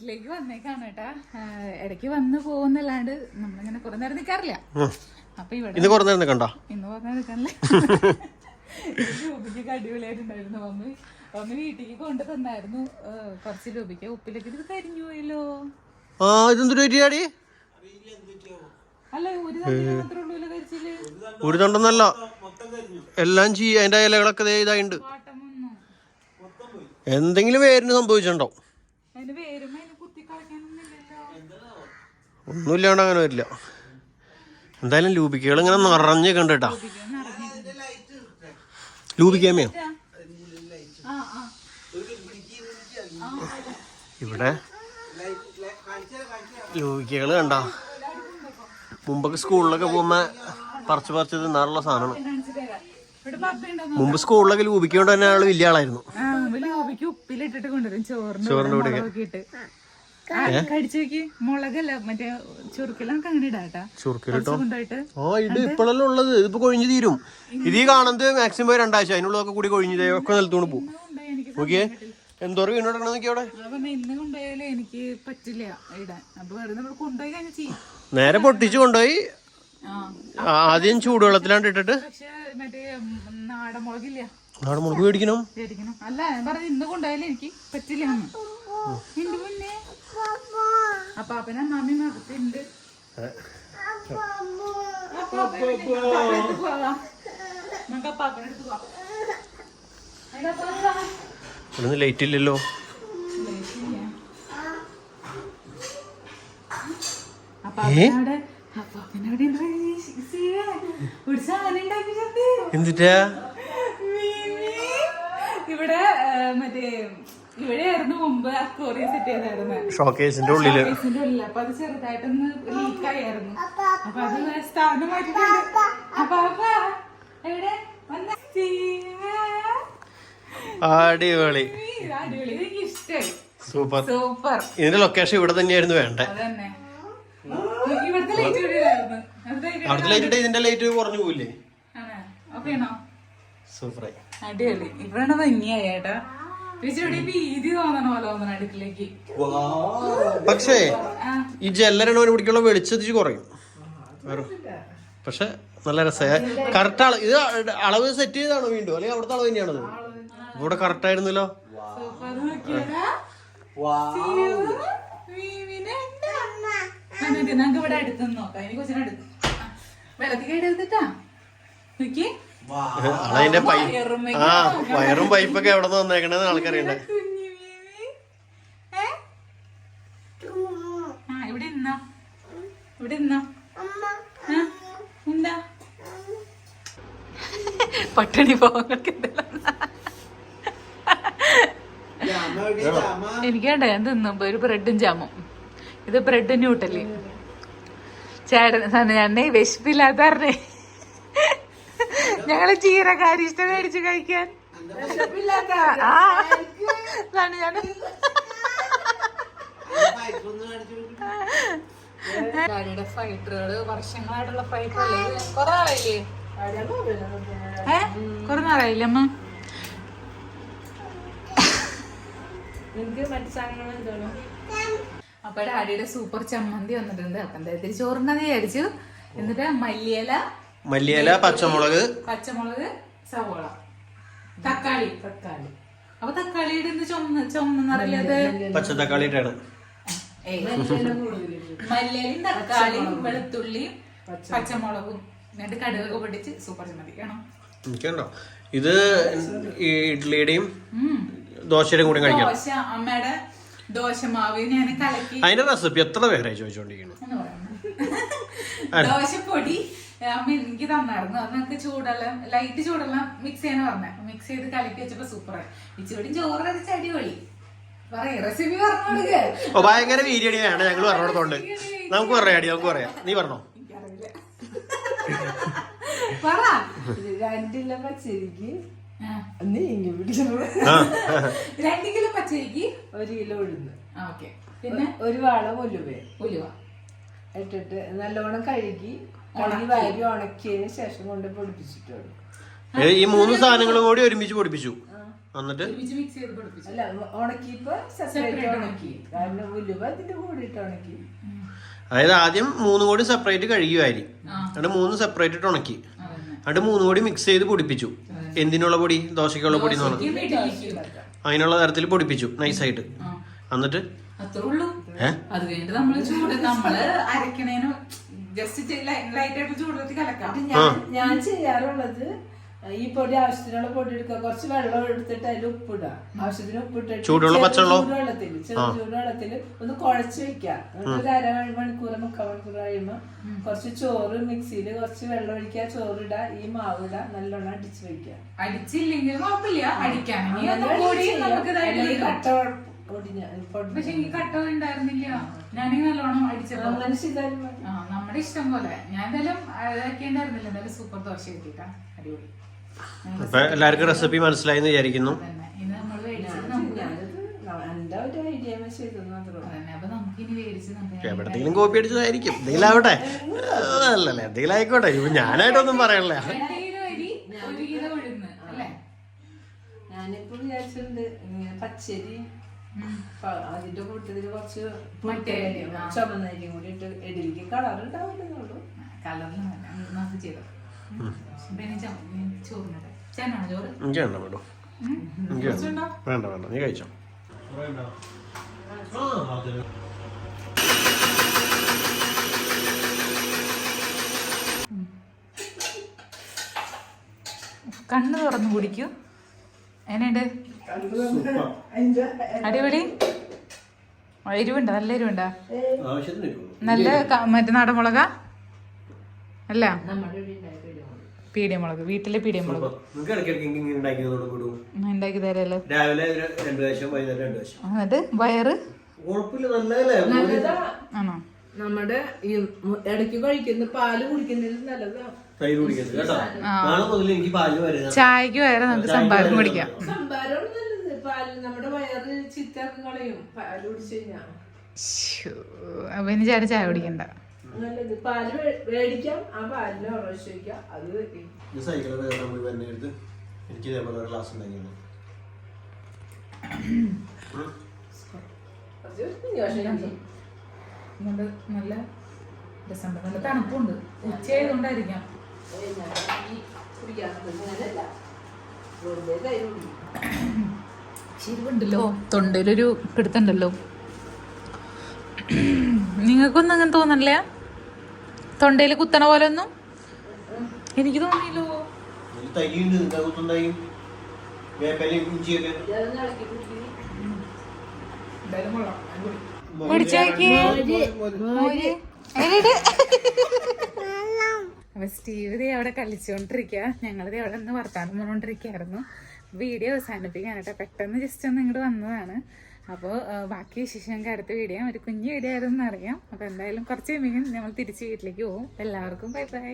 വീട്ടിലേക്ക് വന്നേക്കാണ് കേട്ടാ. ഇടയ്ക്ക് വന്ന് പോകുന്നല്ലാണ്ട് നമ്മളിങ്ങനെ കുറെ നേരം നിൽക്കാറില്ല. അപ്പൊ ഇവിടെ ഇന്ന് കുറെ നേരം നിൽക്കണ്ട ഇന്ന് പറഞ്ഞാൽ നിൽക്കാനല്ലേ രൂപയ്ക്ക് അടിപൊളിയായിട്ടുണ്ടായിരുന്നു. മമ്മി മമ്മി വീട്ടിലേക്ക് കൊണ്ടു തന്നായിരുന്നു. കുറച്ച് രൂപയ്ക്ക് ഉപ്പിലേക്ക് ഇത് കരിഞ്ഞു പോയല്ലോ. ആ ഇതെന്തൊരു അല്ല ഒരു തവണ മാത്രമേ ഉള്ളൂ കരിച്ചിൽ. ഒരു തണ്ടെന്നല്ല. എല്ലാം ചെയ്യ അതിന്റെ ഇലകളൊക്കെ വന്നു. എന്തെങ്കിലും വേരിന് സംഭവിച്ചിട്ടുണ്ടോ അതിന് ഒന്നുമില്ലാണ്ട് അങ്ങനെ വരില്ല. എന്തായാലും ലൂപിക്കകൾ ഇങ്ങനെ നിറഞ്ഞ് കണ്ടിട്ടാ. ലൂപിക്കാമേ ഇവിടെ ലൂപിക്കകൾ കണ്ട. മുമ്പൊക്കെ സ്കൂളിലൊക്കെ പോകുമ്പോ പറിച്ച് പറിച്ച് തിന്നാറുള്ള സാധനമാണ്. മുമ്പ് സ്കൂളിലൊക്കെ ലൂപിക്കൊണ്ട് തന്നെ ആൾ വലിയ ആളായിരുന്നു. ചോറിന്റെ കൂടെ ആ, ഇത് ഇപ്പോഴല്ലേ ഉള്ളത്? ഇതിപ്പോ കൊഴിഞ്ഞു തീരും. ഇത് ഈ കാണുന്നത് മാക്സിമം രണ്ടാഴ്ച. അതിനുള്ളതൊക്കെ കൂടി കൊഴിഞ്ഞു ഒക്കെ നിലത്തോണ്ട് പോകും നോക്കിയേ. എന്തോരം അവിടെ? എനിക്ക് പറ്റില്ല ഇടാൻ. നേരെ പൊട്ടിച്ചു കൊണ്ടുപോയി. ആദ്യം ചൂടുവെള്ളത്തിലാണ്ട് ഇട്ടിട്ട്. നാടൻ മുളക് മേടിക്കണം? അല്ല ഞാൻ പറഞ്ഞു ഇന്ന് കൊണ്ടുപോയാലും എനിക്ക് പറ്റില്ല. അപ്പൊ അപ്പന മകത്തുണ്ട് ലൈറ്റ് ഇല്ലല്ലോ. എന്തിട്ടാ മീമി. ഇവിടെ ആ, മറ്റേ ഇവിടെയായിരുന്നു മുമ്പ് അക്വോറിയം സെറ്റ് ചെയ്തായിരുന്നു. ഷോക്കേസിന്റെ ഉള്ളിൽ. ഷോക്കേസിന്റെ ഉള്ളിൽ അപ്പൊ അത് ചെറുതായിട്ടൊന്ന് ലീക്ക് ആയിരുന്നു അപ്പൊ. അത് സ്ഥാനം മാറ്റിട്ടുണ്ട് അപ്പൊ അപ്പ. എവിടെ? വന്ന. അടിപൊളി. എനിക്ക് സൂപ്പർ. സൂപ്പർ. ഇതിന്റെ ലൊക്കേഷൻ ഇവിടെ തന്നെയായിരുന്നു വേണ്ടേ? അതന്നെ. ഇവിടുത്തെ ലൈറ്റ് ഇവിടെയായിരുന്നു അവിടുത്തെ ലൈറ്റ് ഇട്ട് ഇതിന്റെ ലൈറ്റ് കുറഞ്ഞു പോയില്ലേ ഓക്കെ ആണോ? സൂപ്പറായി. അടിപൊളി. ഇവിടെ ഭംഗിയായി ഏട്ടാ പക്ഷേ ഈ ജെല്ലരണവന് കുടിക്കുള്ള വെളിച്ചത്തിച്ച് കുറയും. പക്ഷെ നല്ല രസമായ കറക്റ്റ് അളവ് ഇത് അളവ് സെറ്റ് ചെയ്താണോ വീണ്ടും അല്ലെങ്കിൽ അവിടുത്തെ അളവ് തന്നെയാണത് ഇവിടെ കറക്റ്റ് ആയിരുന്നല്ലോ. നമുക്ക് ഇവിടെ അടുത്ത് നോക്കാം. എനിക്ക് കൊച്ചിനെ അടുത്ത് വെള്ളത്തിൽ കേട്ട് എടുത്തിട്ടാ. നോക്കി അളതിന്റെ പൈ വയറും ആ വയറും പൈപ്പൊക്കെ എവിടെ നിന്ന് വന്നേക്കണെന്ന് ആൾക്കറിയണ്ടേ ഇവിടെ ഇന്നോ ഇവിടെ എന്താ? പട്ടിണി പോകങ്ങൾക്ക് എനിക്കേണ്ട ഞാൻ തിന്നുമ്പോ ഒരു ബ്രെഡും ജാമും. ഇത് ബ്രെഡ് ന്യൂട്ടല്ലേ? ചേട്ടൻ ഞാൻ വിശപ്പില്ലാത്ത പറഞ്ഞേ. ഞങ്ങൾ ചീരക്കാരി ഇഷ്ടം മേടിച്ച് കഴിക്കാൻ. ആ. ഇതാണ് ഞാൻ. ഫൈറ്ററുകൾ വർഷങ്ങളായിട്ടുള്ള ഫൈറ്ററല്ലേ കൊറേ നാളായില്ലേ ഏ? കൊറേ നാളായില്ലേ അമ്മ? അപ്പൊ ഡാഡിയുടെ സൂപ്പർ ചമ്മന്തി വന്നിട്ടുണ്ട്. അപ്പൊ എന്തായാലും ചോറുണ്ടെന്ന് വിചാരിച്ചു. എന്നിട്ട് മല്ലിയില മല്ലിയില പച്ചമുളക്. പച്ചമുളക് സവോള. തക്കാളി തക്കാളി. അപ്പൊ തക്കാളിയുടെ ചുമന്ന ചുമന്നറിയത് പച്ചത്തക്കാളി ഇട്ടാണ് മല്ലിയിലും തക്കാളിയും വെളുത്തുള്ളിയും പച്ചമുളകും. എന്നിട്ട് കടുകൊക്കെ പൊട്ടിച്ച് സൂപ്പർ ചമ്മതിക്കണം എനിക്കുണ്ടോ? ഇത് ഈ ഇഡ്ലിയുടെയും. ദോശയുടെയും കൂടി കഴിക്കാം ദോശ അമ്മയുടെ ദോശമാവ് ഞാൻ കലക്കി. അതിന്റെ റെസിപ്പി എത്ര പേരായി ചോദിച്ചോണ്ടിരിക്കുന്നു? ദോശ പൊടി ദോശപ്പൊടി അമ്മ എനിക്ക് തന്നായിരുന്നു. അത് നമുക്ക് ചൂടെല്ലാം ലൈറ്റ് ചൂടെല്ലാം മിക്സ് ചെയ്യാൻ പറഞ്ഞ. മിക്സ് ചെയ്ത് കലക്കി വെച്ചപ്പോ സൂപ്പറായി ഇച്ചിരി ചോറ് അരച്ച അടിപൊളി. പറയ റെസിപ്പി പറഞ്ഞു ഓ ഭയങ്കര വീര്യടി വേണ്ട ഞങ്ങൾ പറഞ്ഞോടത്തോണ്ട് നമുക്ക് പറയാടി നമുക്ക് പറയാം. നീ പറഞ്ഞോ? പറ. കിലോ പച്ചരിക്ക് രണ്ട് കിലോ പച്ചരിക്ക്? ഒരു കിലോ ഉഴുന്ന്. ആ ഓക്കെ. പിന്നെ? ഒരു വാള ഉലുവ. ഉലുവ. ഇട്ടിട്ട് നല്ലോണം കഴുകി കഴുകി വാരി ഉണക്കിയതിന് ശേഷം കൊണ്ട് ഈ മൂന്ന് സാധനങ്ങളും കൂടി ഒരുമിച്ച് പൊടിപ്പിച്ചു. എന്നിട്ട്? അല്ല ഉണക്കിയപ്പോ സെപ്പറേറ്റ് ഉണക്കി. കാരണം ഉലുവ അതിന്റെ കൂടെ ഇട്ട് ഉണക്കി. അതായത് ആദ്യം മൂന്ന് കോടി സെപ്പറേറ്റ് കഴുകുമായി ആ. എന്നിട്ട് മൂന്ന് സെപ്പറേറ്റ് ഇട്ട് ഉണക്കി. എന്നിട്ട് മൂന്ന് കോടി മിക്സ് ചെയ്ത് പൊടിപ്പിച്ചു. എന്തിനുള്ള പൊടി? ദോശയ്ക്കുള്ള പൊടി എന്ന് പറഞ്ഞു. അതിനുള്ള തരത്തിൽ പൊടിപ്പിച്ചു നൈസായിട്ട്. എന്നിട്ട്? അത്രേ ജസ്റ്റ് ലൈറ്റ് ആയിട്ട് കലക്കാം. ഞാൻ ഞാൻ ചെയ്യാറുള്ളത് ഈ പൊടി ആവശ്യത്തിനുള്ള പൊടി എടുക്കുക. കുറച്ച് വെള്ളം എടുത്തിട്ട് അതിൽ ഉപ്പിടുക. ആവശ്യത്തിന് ഉപ്പിട്ട് ചൂടുള്ള ചെറു പച്ചവെള്ളം? ചൂടുവെള്ളത്തിൽ ചൂടുവെള്ളത്തിൽ ഒന്ന് കുഴച്ച് വെക്കുക. ഒരു അര മണിക്കൂർ മുക്കാൽ മണിക്കൂർ കഴിയുമ്പോൾ കുറച്ച് ചോറ് മിക്സിയിൽ കുറച്ച് വെള്ളം ഒഴിക്കുക. ചോറിടുക ഈ മാവ് ഇടുക നല്ലോണം അടിച്ച് വെക്കുക. അടിച്ചില്ലെങ്കിൽ കുഴപ്പമില്ല. അടിക്കാൻ കട്ട. പൊടി പക്ഷെ ഈ കട്ട ഉണ്ടായിരുന്നില്ല. ഞാനീ നല്ലോണം അടിച്ചത്. ആ നമ്മുടെ ഇഷ്ടം പോലെ. ഞാൻ എന്തായാലും അതാക്കിണ്ടായിരുന്നില്ല എന്തായാലും സൂപ്പർ ദോശ കിട്ടിട്ടാ. അടിപൊളി. അപ്പൊ എല്ലാവർക്കും റെസിപ്പി മനസ്സിലായി എന്ന് വിചാരിക്കുന്നു ഇന്ന് നമ്മൾ മേടിച്ചത് നമുക്ക് അപ്പൊ മേടിച്ച് നമുക്ക് കോപ്പി അടിച്ചതായിരിക്കും. എന്തെങ്കിലും ആവട്ടെ. അല്ലല്ലേ എന്തെങ്കിലും ആയിക്കോട്ടെ. ഇപ്പൊ ഞാനായിട്ടൊന്നും പറയണില്ല. അരി ഒരു കിലോ ഉഴുന്ന് അല്ലേ? ഞാനിപ്പോ വിചാരിച്ചിട്ടുണ്ട് ഇങ്ങനെ പച്ചരി അതിന്റെ കൂട്ടത്തിൽ കുറച്ച് മറ്റേ. ചുമന്നരിയും കൂടി ഇട്ട് ഇഡലിക്ക് കളർ ഉണ്ടാവില്ലെന്നുള്ളൂ എനിക്ക് വേണ്ട. മേഡം? വേണ്ട. വേണ്ട? നീ കഴിച്ചോ? കണ്ണ് തുറന്ന് കുടിക്കൂ. എങ്ങനെയുണ്ട്? അടിപൊളി. എരിവുണ്ടോ? നല്ല എരിവുണ്ടോ? ആവശ്യത്തിന് നല്ല മറ്റേ നാടൻ മുളക അല്ല. പീടിയമുളക് വീട്ടിലെ പീടിയമുളക് ഉണ്ടാക്കി തരാലോ. രാവിലെ എന്നിട്ട് വയറ്? ആണോ? നമ്മുടെ ഇടയ്ക്ക് കഴിക്കുന്ന പാൽ കുടിക്കുന്നതിൽ നല്ലതാ. തൈര് കുടിക്കരുത് കേട്ടോ. നാളെ മുതൽ എനിക്ക് പാൽ വരുന്നത് ചായക്ക് വേറെ നമുക്ക് സംഭാരം കുടിക്കാം. നല്ലത്. പാൽ നമ്മുടെ വയറ് ചിത്താക്കി കളയും. പാൽ കുടിച്ചു കഴിഞ്ഞാ. ശ്ശോ, അപ്പൊ ഇനി ചേട്ടൻ ചായ കുടിക്കണ്ട. നല്ലത്. പാൽ വേ- മേടിക്കാം ആ പാലിന് ഉറച്ചു വയ്ക്കാം അത് ഇത് സൈക്കിൾ നമ്മൾ തന്നെ എടുത്ത് എനിക്ക് ഇതേപോലെ ഒരു ക്ലാസ് ഉണ്ടാക്കിയാണ് കുറച്ച് കുഞ്ഞുവശം ഇഞ്ചി. നല്ല നല്ല രസമുണ്ട് നല്ല തണുപ്പുണ്ട്. ഉച്ചയായതുകൊണ്ടായിരിക്കാം. ഞാൻ ഈ കുടിക്കാത്തത്. വെറുതെ. ശരിവുണ്ടല്ലോ തൊണ്ടയിലൊരു പിടുത്തുണ്ടല്ലോ നിങ്ങൾക്കൊന്നും അങ്ങനെ തോന്നണില്ല? തൊണ്ടയിൽ കുത്തണ പോലെ ഒന്നും എനിക്ക് തോന്നിയില്ലോ. ഇതിൽ അപ്പൊ സ്റ്റീവ് ദേ അവിടെ കളിച്ചുകൊണ്ടിരിക്കുക ഞങ്ങളിത് അവിടെ നിന്ന് വർത്താനം പറഞ്ഞുകൊണ്ടിരിക്കുകയായിരുന്നു വീഡിയോ അവസാനിപ്പിക്കാനായിട്ട് പെട്ടെന്ന് ജസ്റ്റ് ഒന്ന് ഇങ്ങോട്ട് വന്നതാണ്. അപ്പോൾ ബാക്കി വിശേഷം ഞങ്ങൾക്ക് അടുത്ത വീഡിയോ ഒരു കുഞ്ഞു വീഡിയോ ആയിരുന്നു അറിയാം അപ്പോൾ എന്തായാലും കുറച്ച് കഴിയുമ്പോൾ നമ്മൾ തിരിച്ച് വീട്ടിലേക്ക് പോകും. എല്ലാവർക്കും ബൈ ബൈ